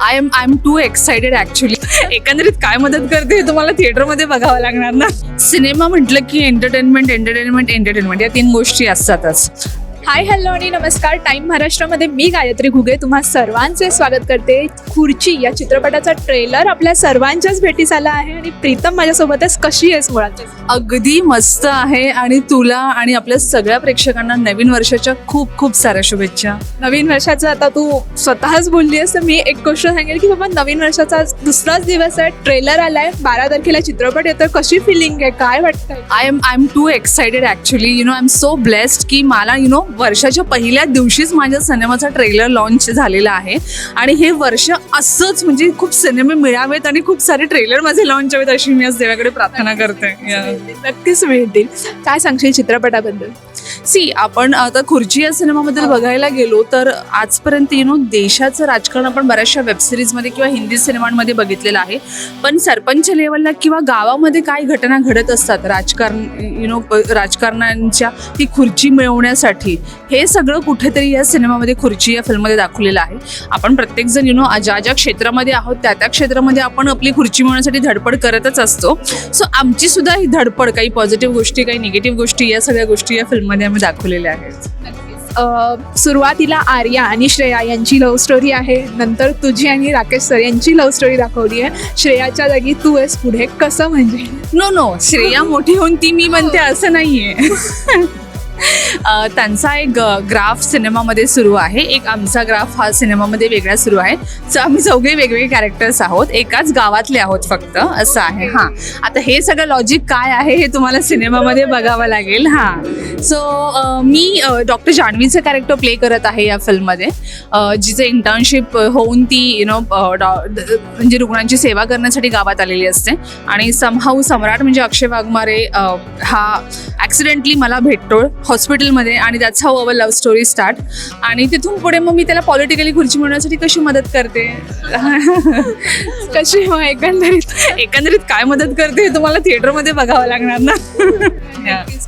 I am I am too excited actually एकंदरीत काय मदत करते तुम्हाला थिएटरमध्ये बघावं लागणार ना? सिनेमा म्हटलं की एंटरटेनमेंट एंटरटेनमेंट एंटरटेनमेंट या तीन गोष्टी असतातच. हाय हॅलो आणि नमस्कार. टाईम महाराष्ट्रामध्ये मी गायत्री घुगे. तुम्हा सर्वांचे स्वागत करते. खुर्ची या चित्रपटाचा ट्रेलर आपल्या सर्वांच्याच भेटीस आला आहे आणि प्रीतम माझ्यासोबत आहेस कशी आहेस मुळात? अगदी मस्त आहे आणि तुला आणि आपल्या सगळ्या प्रेक्षकांना नवीन वर्षाच्या खूप खूप साऱ्या शुभेच्छा. नवीन वर्षाचं आता तू स्वतःच बोलली आहेस तर मी एक गोष्ट सांगेल की बाबा नवीन वर्षाचा आज दुसराच दिवस आहे. ट्रेलर आलाय. बारा तारखेला चित्रपट येतो कशी फिलिंग आहे? काय वाटतंय? I am I am too excited actually you know I am so blessed की मला यु नो वर्षाच्या पहिल्या दिवशीच माझ्या सिनेमाचा ट्रेलर लॉन्च झालेला आहे. आणि हे वर्ष असंच म्हणजे खूप सिनेमे मिळावेत आणि खूप सारे ट्रेलर माझे लॉन्च हवेत अशी मी आज देवाकडे प्रार्थना करते. नक्कीच मिळतील. काय सांगशील चित्रपटाबद्दल? सी आपण आता खुर्ची या सिनेमाबद्दल बघायला गेलो तर आजपर्यंत यु नो देशाचं राजकारण आपण बऱ्याचशा वेबसिरीजमध्ये किंवा हिंदी सिनेमांमध्ये बघितलेलं आहे. पण सरपंच लेवलला किंवा गावामध्ये काय घटना घडत असतात राजकारण यु नो राजकारणांच्या ती खुर्ची मिळवण्यासाठी हे सगळं कुठेतरी या सिनेमामध्ये खुर्ची या फिल्ममध्ये दाखवलेलं आहे. आपण प्रत्येकजण यु नो ज्या ज्या क्षेत्रामध्ये आहोत त्या त्या क्षेत्रामध्ये आपण आपली खुर्ची मिळवण्यासाठी धडपड करतच असतो. सो आमची सुद्धा ही धडपड काही पॉझिटिव्ह गोष्टी काही निगेटिव्ह गोष्टी या सगळ्या गोष्टी या फिल्ममध्ये आम्ही दाखवलेल्या आहेत. अ, सुरुवातीला आर्या आणि श्रेया यांची लव्ह स्टोरी आहे. नंतर तुझी आणि राकेश सर यांची लव्ह स्टोरी दाखवली आहे. श्रेयाच्या जागी तू आहेस पुढे. कसं म्हणजे? नो नो श्रेया मोठी होऊन ती मी म्हणते असं नाहीये. त्यांचा एक ग्राफ सिनेमामध्ये सुरू आहे. एक आमचा ग्राफ हा सिनेमामध्ये वेगळा सुरू आहे. सो आम्ही चौघे वेगवेगळे कॅरेक्टर्स आहोत. एकाच गावातले आहोत फक्त. असं आहे. हां. आता हे सगळं लॉजिक काय आहे हे तुम्हाला सिनेमामध्ये बघावं लागेल. हां. सो मी डॉक्टर जान्हवीचं कॅरेक्टर प्ले करत आहे या फिल्ममध्ये जिचं इंटर्नशिप होऊन ती यु नो म्हणजे रुग्णांची सेवा करण्यासाठी गावात आलेली असते. आणि समहाऊ सम्राट म्हणजे अक्षय वाघमारे हा ॲक्सिडेंटली मला भेटतो हॉस्पिटलमध्ये आणि that's how our love story start आणि तिथून पुढे मग मी त्याला पॉलिटिकली खुर्ची मिळवण्यासाठी कशी मदत करते? कशी मग एकंदरीत एकंदरीत काय मदत करते हे तुम्हाला थिएटरमध्ये बघावं लागणार ना.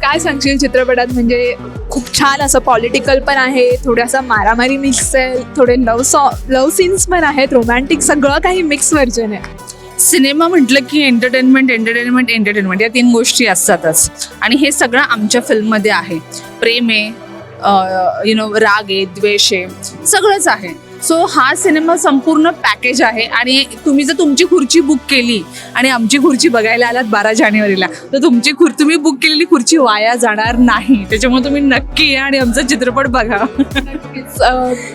काय सांगशील चित्रपटात? म्हणजे खूप छान असं पॉलिटिकल पण आहे थोडासा मारामारी मिक्स आहे थोडे लव्ह सॉ लव्ह सीन्स पण आहेत रोमॅन्टिक सगळं काही मिक्स व्हर्जन आहे. सिनेमा म्हटलं की एंटरटेनमेंट एंटरटेनमेंट एंटरटेनमेंट या तीन गोष्टी असतातच. आणि हे सगळं आमच्या फिल्ममध्ये आहे. प्रेम आहे यु नो राग आहे द्वेष आहे सगळंच आहे. सो हा सिनेमा संपूर्ण पॅकेज आहे आणि तुम्ही जर तुमची खुर्ची बुक केली आणि आमची खुर्ची बघायला आलात बारा जानेवारीला तर तुमची खुर तुम्ही बुक केलेली खुर्ची वाया जाणार नाही. त्याच्यामुळे तुम्ही नक्की या आणि आमचा चित्रपट बघा.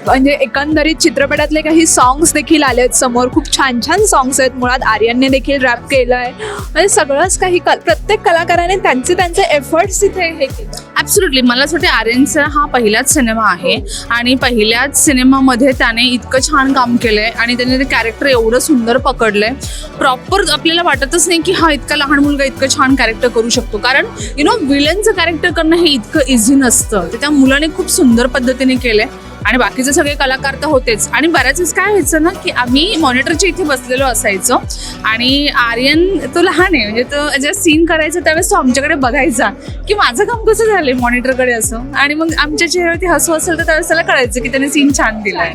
म्हणजे एकंदरीत चित्रपटातले काही सॉंग्स देखील आलेत समोर. खूप छान छान सॉंग्स आहेत. मुळात आर्यनने देखील रॅप केलं आहे म्हणजे सगळंच काही कल प्रत्येक कलाकाराने त्यांचे त्यांचे एफर्ट्स इथे हे केले. ॲब्सुटली मला असं वाटते आर्यनचा हा पहिलाच सिनेमा आहे. आणि पहिल्याच सिनेमामध्ये त्याने इतकं छान काम केलंय आणि त्याने ते कॅरेक्टर एवढं सुंदर पकडलंय. प्रॉपर आपल्याला वाटतच नाही की हा इतका लहान मुलगा इतकं छान कॅरेक्टर करू शकतो. कारण यु नो विलनचं कॅरेक्टर करणं हे इतकं इझी नसतं. ते त्या मुलाने खूप सुंदर पद्धतीने केलंय. आणि बाकीचे सगळे कलाकार तर होतेच. आणि बऱ्याच वेळेस काय व्हायचं ना की आम्ही मॉनिटरच्या इथे बसलेलो असायचो. आणि आर्यन तो लहान आहे म्हणजे तो जेव्हा सीन करायचा त्यावेळेस तो आमच्याकडे बघायचा की माझं काम कसं झालंय मॉनिटरकडे असं. आणि मग आमच्या चेहऱ्यावरती हसू असेल तर त्यावेळेस त्याला कळायचं की त्याने सीन छान दिलाय.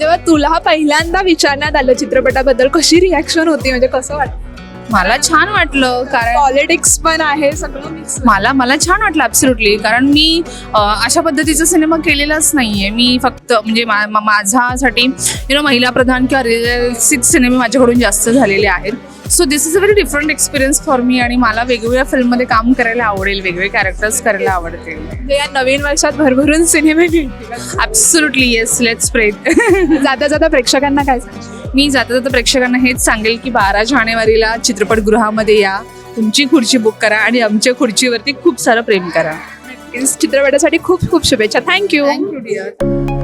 तेव्हा तुला पहिल्यांदा विचारण्यात आलं चित्रपटाबद्दल कशी रिॲक्शन होती? म्हणजे कसं वाटतं मला छान वाटलं कारण पॉलिटिक्स पण आहे सगळं मिक्स मला मला छान वाटलं ॲब्सुटली कारण मी अ, अशा पद्धतीचा सिनेमा केलेलाच नाहीये. मी फक्त म्हणजे मा- मा- माझ्यासाठी यु नो महिला प्रधान किंवा रिअलिस्टिक सिनेमे माझ्याकडून जास्त झालेले आहेत. So this is a very different experience for me आणि मला वेगवेगळ्या फिल्ममध्ये काम करायला आवडेल वेगवेगळे कॅरेक्टर्स करायला आवडतील. म्हणजे या नवीन वर्षात भरभरून सिनेमे मिळतील ॲब्सुटली येस लेट्स स्प्रेड जाता जाता प्रेक्षकांना काय सांगशील? मी जाता जाता प्रेक्षकांना हेच सांगेल की बारा जानेवारीला चित्रपटगृहामध्ये या. तुमची खुर्ची बुक करा आणि आमच्या खुर्चीवरती खूप सारं प्रेम करा. चित्रपटासाठी खूप खूप शुभेच्छा. Thank you thank you dear